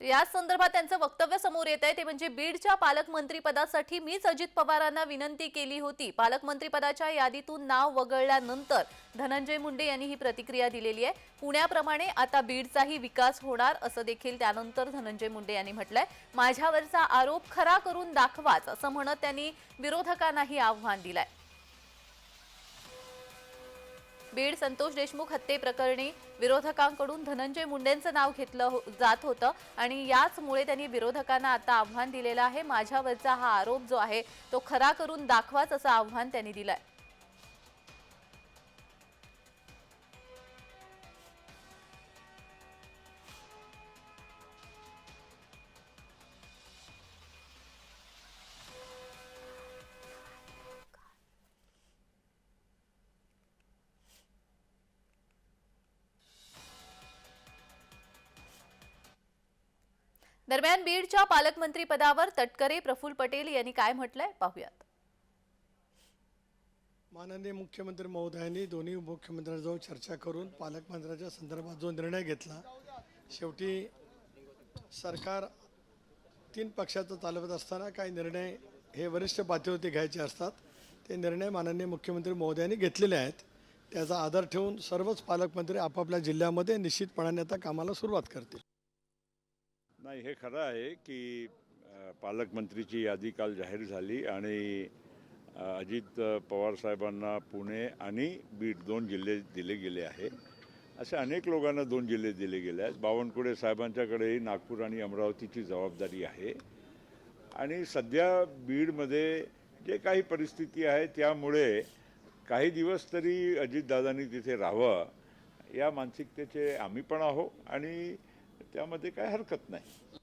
या संदर्भात त्यांचं वक्तव्य समोर येत आहे. ते म्हणजे बीडच्या पालकमंत्रीपदासाठी मीच अजित पवारांना विनंती केली होती. पालकमंत्रीपदाच्या यादीतून नाव वगळल्यानंतर धनंजय मुंडे यांनी ही प्रतिक्रिया दिलेली आहे. पुण्याप्रमाणे आता बीडचाही विकास होणार असं देखील त्यानंतर धनंजय मुंडे यांनी म्हटलंय. माझ्यावरचा आरोप खरा करून दाखवाच असं म्हणत त्यांनी विरोधकांनाही आव्हान दिलंय. बीड संतोष देशमुख हत्येप्रकरणी विरोधकांकडून धनंजय मुंडेंचं नाव घेतलं हो- जात होतं आणि याचमुळे त्यांनी विरोधकांना आता आव्हान दिलेलं आहे. माझ्यावरचा हा आरोप जो आहे तो खरा करून दाखवाच असं आव्हान त्यांनी दिलं आहे दरम्यान बीडच्या पालकमंत्री पदावर तटकरे प्रफुल्ल पटेल यांनी काय म्हटलंय? पाहूयात. माननीय मुख्यमंत्री महोदयांनी दोन्ही मुख्यमंत्र्यांजवळ चर्चा करून पालकमंत्र्याच्या संदर्भात जो निर्णय घेतला शेवटी सरकार तीन पक्षाचं चालवत असताना काही निर्णय हे वरिष्ठ पातळीवरती घ्यायचे असतात. ते निर्णय माननीय मुख्यमंत्री महोदयांनी घेतलेले आहेत. त्याचा आदर ठेवून सर्वच पालकमंत्री आपापल्या जिल्ह्यामध्ये निश्चितपणाने आता कामाला सुरुवात करतील. नाही हे खरं आहे की पालकमंत्रीची यादी काल जाहीर झाली आणि अजित पवार साहेबांना पुणे आणि बीड दोन जिल्हे दिले गेले आहे. असे अनेक लोकांना दोन जिल्हे दिले गेले आहेत. बावनकुळे साहेबांच्याकडेही नागपूर आणि अमरावतीची जबाबदारी आहे. आणि सध्या बीडमध्ये जे काही परिस्थिती आहे त्यामुळे काही दिवस तरी अजितदादांनी तिथे राहावं या मानसिकतेचे आम्ही पण आहो आणि त्यामध्ये काय हरकत नाही.